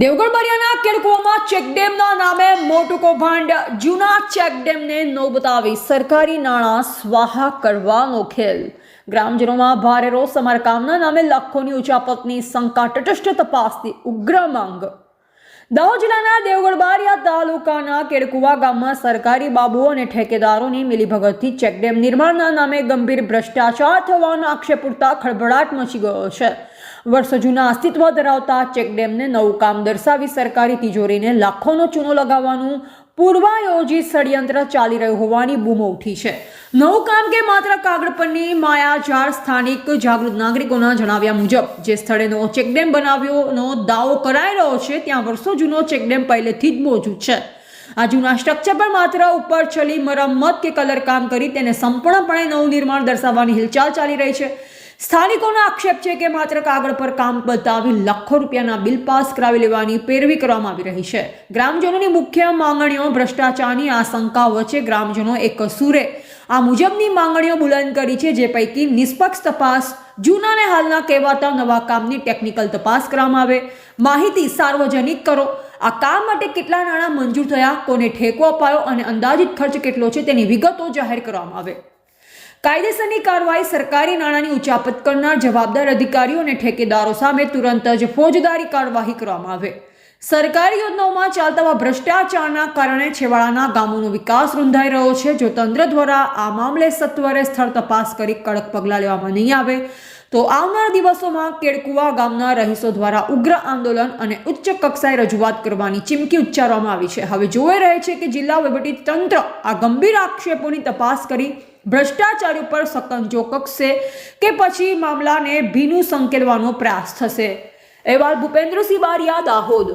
દેવગઢ બરિયાના કેડકોમાં ચેકડેમના નામે મોટું કૌભાંડ. જૂના ચેકડેમને નો બતાવી સરકારી નાણાં સ્વાહા કરવાનો ખેલ. ગ્રામજનોમાં ભારે રોષ સમારકામના નામે લાખોની ઉચાપતની શંકા, તટસ્થ તપાસની ઉગ્ર માંગ. દાહોદ જિલ્લાના દેવગઢ બારિયા તાલુકાના કેડકુવા ગામમાં સરકારી બાબુઓ અને ઠેકેદારોની મિલીભગતથી ચેકડેમ નિર્માણના નામે ગંભીર ભ્રષ્ટાચાર થવાનો આક્ષેપ ઉઠતા ખળભળાટ મચી ગયો છે. વર્ષો જૂના અસ્તિત્વ ધરાવતા ચેકડેમને નવું કામ દર્શાવી સરકારી તિજોરીને લાખોનો ચૂનો લગાવવાનું પૂર્વાયોજિત ષડયંત્ર ચાલી રહ્યું હોવાની બૂમો ઉઠી છે. નવું કામ કે માત્ર કાગળ પરની માયાજાળ સ્થાનિક જાગૃત નાગરિકોના જણાવ્યા મુજબ, જે સ્થળે નવો ચેકડેમ બનાવ્યોનો દાવો કરાઈ રહ્યો છે, ત્યાં વર્ષો જૂનો ચેકડેમ પહેલેથી જ મોજૂદ છે. આ જૂના સ્ટ્રક્ચર પર માત્ર ઉપર ચલી મરમ્મત કે કલર કામ કરી તેને સંપૂર્ણપણે નવું નિર્માણ દર્શાવવાની હિલચાલ ચાલી રહી છે. સ્થાનિકોનો આક્ષેપ છે કે માત્ર કાગળ પર કામ બતાવી લાખો રૂપિયાના બિલ પાસ કરાવી લેવાની પેરવી કરવામાં આવી રહી છે. ગ્રામજનોની મુખ્ય માંગણીઓ, ભ્રષ્ટાચારની આશંકા વચ્ચે ગ્રામજનો એક સુરે આ મુજબની માંગણીઓ બુલંદ કરી છે, જે પૈકી નિષ્પક્ષ તપાસ જૂના અને હાલના કહેવાતા નવા કામની ટેકનિકલ તપાસ કરવામાં આવે. માહિતી સાર્વજનિક કરો. આ કામ માટે કેટલા નાણાં મંજૂર થયા, કોને ઠેકો અપાયો અને અંદાજિત ખર્ચ કેટલો છે તેની વિગતો જાહેર કરવામાં આવે. કાયદેસરની કાર્યવાહી સરકારી નાણાંની ઉચાપત કરનાર જવાબદાર અધિકારીઓ અને ઠેકેદારો સામે તુરંત જ ફોજદારી કાર્યવાહી કરવામાં આવે. સરકારી યોજનાઓમાં ચાલતા ભ્રષ્ટાચારના કારણે છેવાડાના ગામોનો વિકાસ રૂંધાઈ રહ્યો છે. જો તંત્ર દ્વારા આ મામલે સત્વરે સ્થળ તપાસ કરી કડક પગલાં લેવામાં નહીં આવે, તો આવનાર દિવસોમાં કેળકુવા ગામના રહીશો દ્વારા ઉગ્ર આંદોલન અને ઉચ્ચ કક્ષાએ રજૂઆત કરવાની ચીમકી ઉચ્ચારવામાં આવી છે. હવે જોઈ રહે છે કે જિલ્લા તંત્ર આ ગંભીર આક્ષેપોની તપાસ કરી ભ્રષ્ટાચાર ઉપર સકંજો કક્ષે કે પછી મામલાને ભીનું સંકેલવાનો પ્રયાસ થશે. અહેવાલ ભૂપેન્દ્રસિંહ બારિયા, દાહોદ.